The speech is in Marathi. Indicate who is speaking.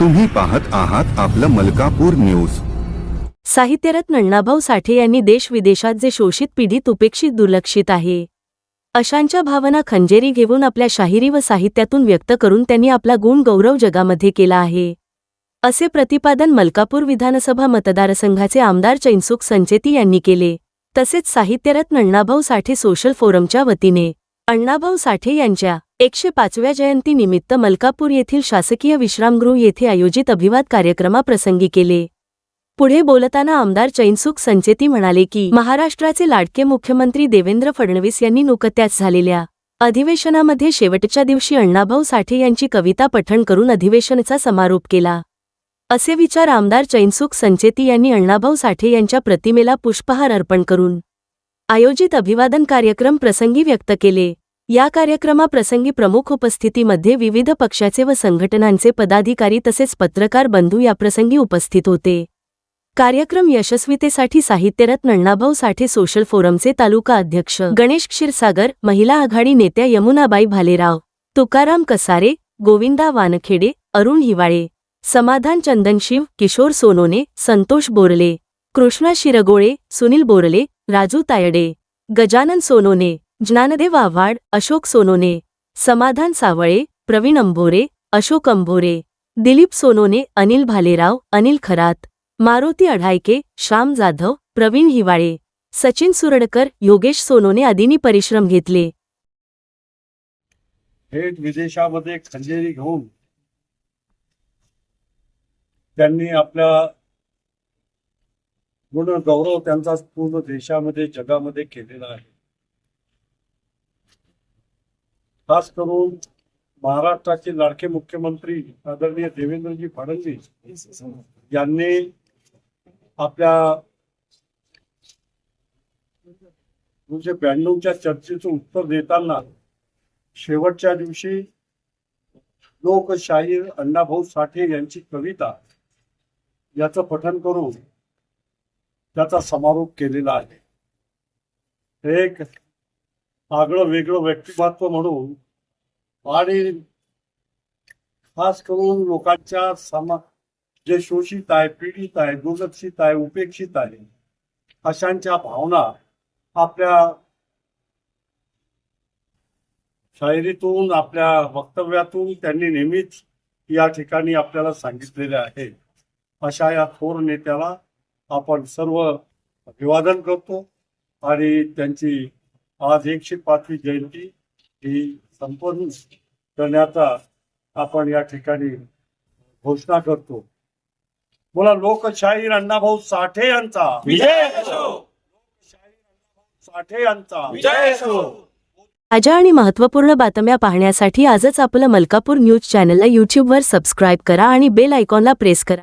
Speaker 1: तुम्ही पाहत आहात आपलं मलकापूर न्यूज.
Speaker 2: साहित्यरत्न अण्णाभाऊ साठे यांनी देश विदेशात जे शोषित पिढीत उपेक्षित दुर्लक्षित आहे अशांच्या भावना खंजेरी घेऊन आपल्या शाहिरी व साहित्यातून व्यक्त करून त्यांनी आपला गुण गौरव जगामध्ये केला आहे. असे प्रतिपादन मलकापूर विधानसभा मतदारसंघाचे आमदार चैनसुख संचेती यांनी केले. तसेच साहित्यरत्न अण्णाभाऊ साठे सोशल फोरमच्या वतीने अण्णाभाऊ साठे यांच्या एकशे पाचव्या जयंतीनिमित्त मलकापूर येथील शासकीय विश्रामगृह येथे आयोजित अभिवाद कार्यक्रमाप्रसंगी केले. पुढे बोलताना आमदार चैनसुख संचेती म्हणाले की महाराष्ट्राचे लाडके मुख्यमंत्री देवेंद्र फडणवीस यांनी नुकत्याच झालेल्या अधिवेशनामध्ये शेवटच्या दिवशी अण्णाभाऊ साठे यांची कविता पठण करून अधिवेशनाचा समारोप केला. असे विचार आमदार चैनसुख संचेती यांनी अण्णाभाऊ साठे यांच्या प्रतिमेला पुष्पहार अर्पण करून आयोजित अभिवादन कार्यक्रम प्रसंगी व्यक्त केले. या कार्यक्रमाप्रसंगी प्रमुख उपस्थितीमध्ये विविध पक्षाचे व संघटनांचे पदाधिकारी तसेच पत्रकार बंधू याप्रसंगी उपस्थित होते. कार्यक्रम यशस्वीतेसाठी साहित्यरत्न अण्णाभाऊ साठे सोशल फोरमचे तालुका अध्यक्ष गणेश क्षीरसागर महिला आघाडी नेत्या यमुनाबाई भालेराव तुकाराम कसारे गोविंदा वानखेडे अरुण हिवाळे समाधान चंदनशिव किशोर सोनोने संतोष बोरले कृष्णा शिरगोळे सुनील बोरले राजू तायडे गजानन सोनोने ज्ञानदेव आव्हाड अशोक सोनोने समाधान सावळे प्रवीण अंभोरे अशोक अंभोरे दिलीप सोनोने अनिल भालेराव अनिल खरात मारुती अढायके श्याम जाधव प्रवीण हिवाळे सचिन सुरडकर योगेश सोनोने आदींनी परिश्रम घेतले.
Speaker 3: थेट विदेशामध्ये खंजेरी घेऊन त्यांनी आपल्या गुण गौरव त्यांचा पूर्ण देशामध्ये जगामध्ये केलेला आहे. खास करून महाराष्ट्राचे लाडके मुख्यमंत्री आदरणीय देवेंद्रजी फडणवीस यांनी आपल्या दोनशे ब्याण्णवच्या चर्चेचं उत्तर देताना शेवटच्या दिवशी लोकशाहीर अण्णाभाऊ साठे यांची कविता याचं पठन करून त्याचा समारोप केलेला आहे. एक आगळं वेगळं व्यक्तिमत्व म्हणून आणि खास करून लोकांच्या समा जे शोषित आहे पीडित आहे दुर्लक्षित आहे उपेक्षित आहे अशांच्या भावना आपल्या शायरीतून आपल्या वक्तव्यातून त्यांनी नेहमीच या ठिकाणी आपल्याला सांगितलेले आहे. अशा या थोर नेत्याला आपण सर्व अभिवादन करतो आणि त्यांची आज एकशे पाचवी जयंती ही संपन्न करण्याचा आपण या ठिकाणी घोषणा करतो. बोला लोकशाहीर अण्णाभाऊ साठे यांचा.
Speaker 4: विजय असो.
Speaker 3: लोकशाहीर अण्णाभाऊ साठे यांचा.
Speaker 4: विजय असो.
Speaker 2: ताज्या आणि महत्त्वपूर्ण बातम्या पाहण्यासाठी आजच आपलं मलकापूर न्यूज चॅनलला यूट्यूबवर सबस्क्राईब करा आणि बेल आयकॉनला प्रेस करा.